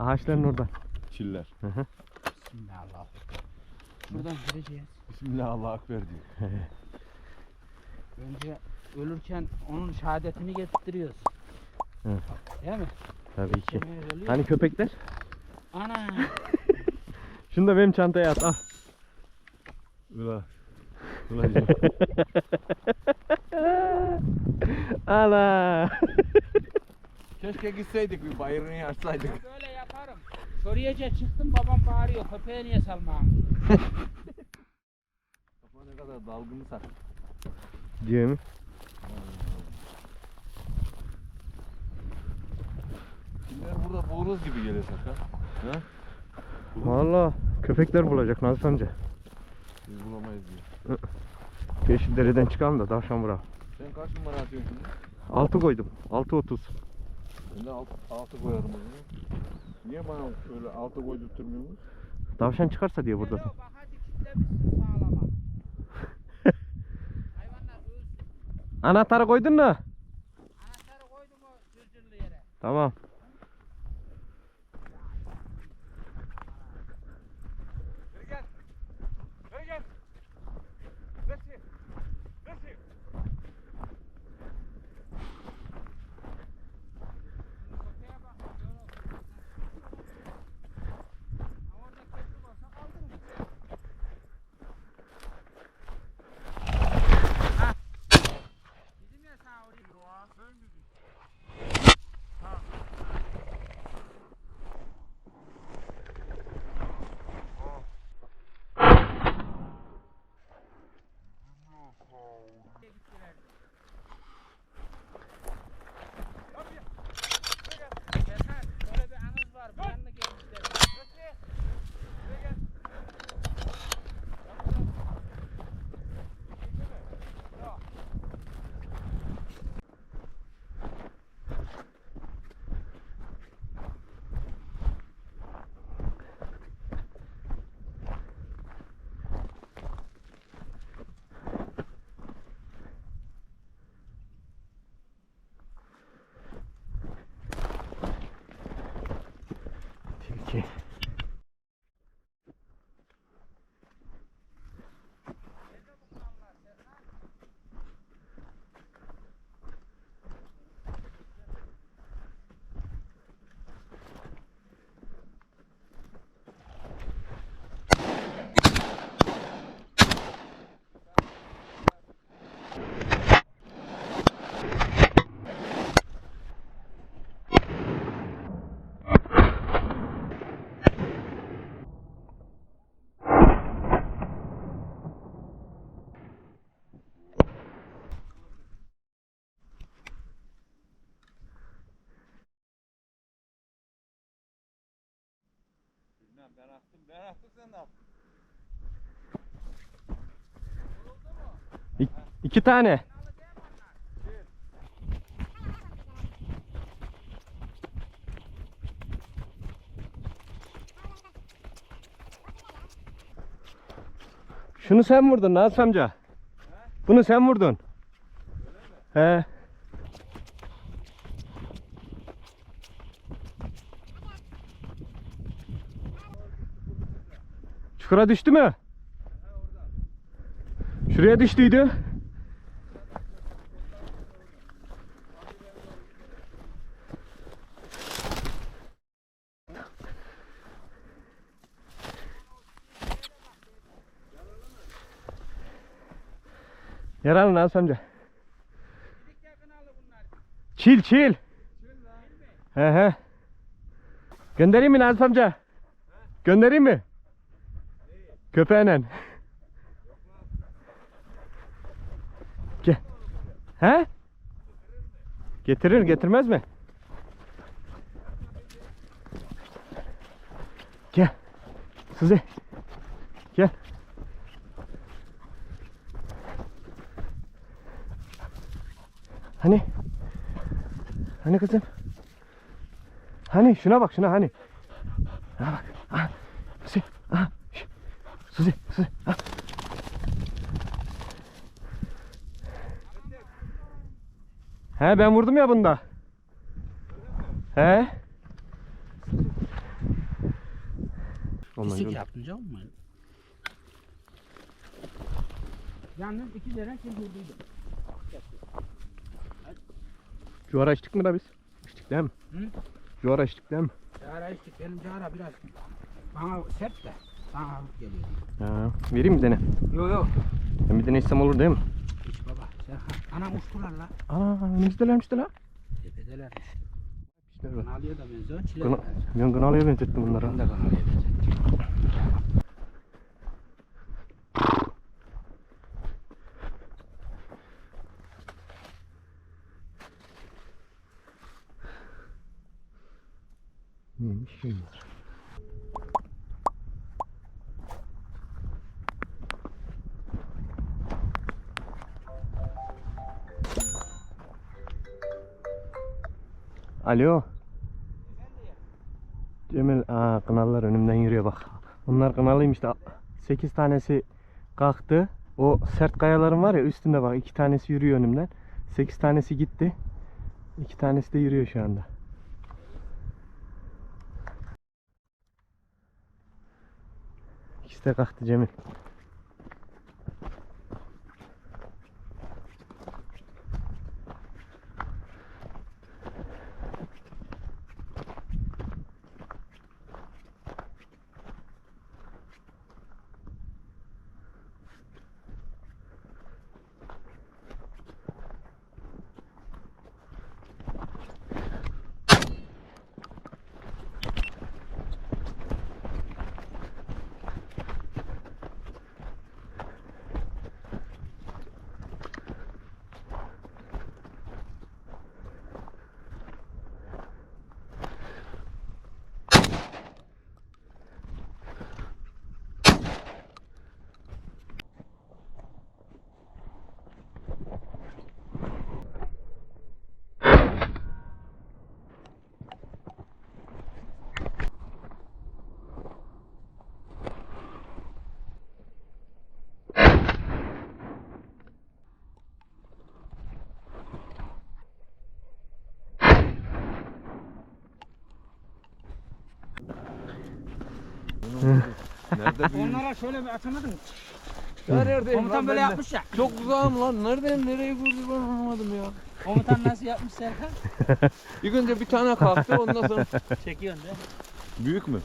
Ağaçların oradan. Çiller. Bismillah. Buradan gireceğiz. Bismillah Allah akber diyor. Önce ölürken onun şehadetini getirtiyoruz. Evet. Değil mi? Tabii ki. Hani köpekler? Ana. Şunu da benim çantaya at. Al. Ula. Ula. Ana. Keşke gitseydik bir bayırını yarsaydık. Böyle yaparım. Şuraya çıktım babam bağırıyor. Köpeğe niye salmağım? Kafa ne kadar dalgını sak. Diyor mu? Çiller burada boğulur gibi geliyor Sakar. Ha? Valla köpekler bulacak Nazif amca. Biz bulamayız diyor. Yeşil dereden çıkalım da tavşan vuralım. Sen kaç numara atıyorsun şimdi? 6 koydum. 6 30. Ben de 6 koyarım o zaman. Niye bana öyle 6 koydurtmuyorsunuz? Tavşan çıkarsa diye burada. Bak hadi kitlemişsin sağlama. Hayvanlar ölsün. Anahtarı koydun mu? Anahtarı koydum o yere. Tamam. Okay. Ben attım. Ben attım sen ne yaptın? İ- iki tane. Şunu sen vurdun Nazif amca. Bunu sen vurdun. He. Çukura düştü mü? Şuraya düştüydü. Yaralı Nazif amca. Çil çil. He he. Göndereyim mi Nazif amca? Göndereyim mi? Köpeğle. Gel. He? Getirir getirmez mi? Gel. Suzi. Gel. Hani? Hani kızım? Hani şuna bak şuna hani. Şuna bak. Suzi. Suzi. Ah. He ben vurdum ya bunda. He? yaptın canım mı? Yalnız iki lira kim vurduydu? Cuvara içtik mi da biz? İçtik değil mi? Hı? Cuvara içtik değil mi? Cara içtik benim cara biraz bana sert de hafif geliyor. Ha, vereyim bir tane. Yok yok. Ben bir içsem olur değil mi? Hiç baba. Serkan. Anam uçtular la. Ana önümüzdelermiş de la. Tepedeler. İşte bak. Kanalıya da benziyor. Çile ben Kınalı'ya benzettim bunları. Ben de kanalıya benziyor. Alo. Cemil, aa kınalılar önümden yürüyor bak. Onlar kınalıymış da 8 tanesi kalktı. O sert kayaların var ya üstünde bak iki tanesi yürüyor önümden. 8 tanesi gitti. İki tanesi de yürüyor şu anda. İkisi de kalktı Cemil. Nerede büyümüş? Onlara şöyle bir açamadın. Ya neredeyim Komutan böyle yapmış ya. Çok uzağım lan. Nereden nereye vurdu ben anlamadım ya. Komutan nasıl yapmış Serkan? İlk önce bir tane kalktı ondan sonra. Çekiyorsun de. Büyük mü?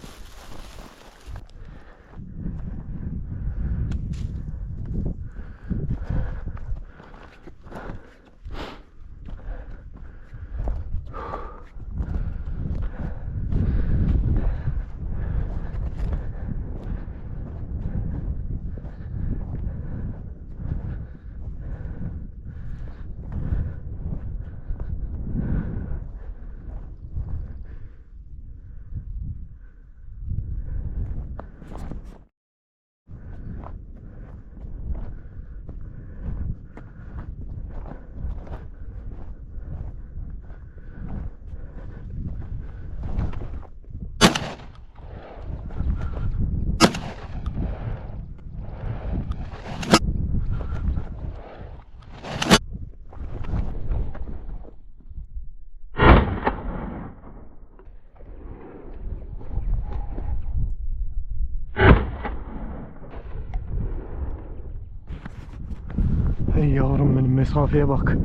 Mesafeye bak.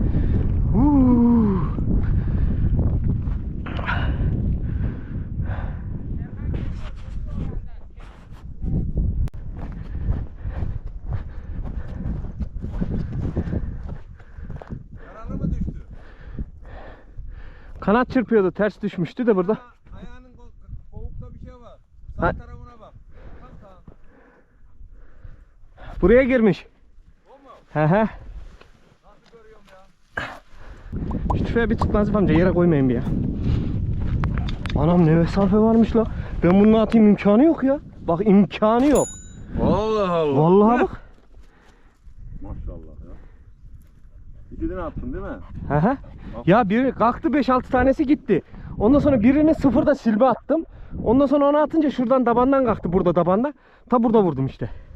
Düştü? Kanat çırpıyordu ters düşmüştü de burada. Ayağının kovukta bir şey var. Ha. tarafına bak. Tam sağ. Buraya girmiş. O mu? He he. Nasıl görüyorum ya? Şu bir tut Nazif amca yere koymayın bir ya. Anam ne mesafe varmış la. Ben bunu atayım imkanı yok ya. Bak imkanı yok. Allah Allah. Vallahi bak. Maşallah ya. İkisini attın değil mi? He he. Ya biri kalktı 5-6 tanesi gitti. Ondan sonra birini sıfırda silme attım. Ondan sonra onu atınca şuradan tabandan kalktı burada tabanda. Ta burada vurdum işte.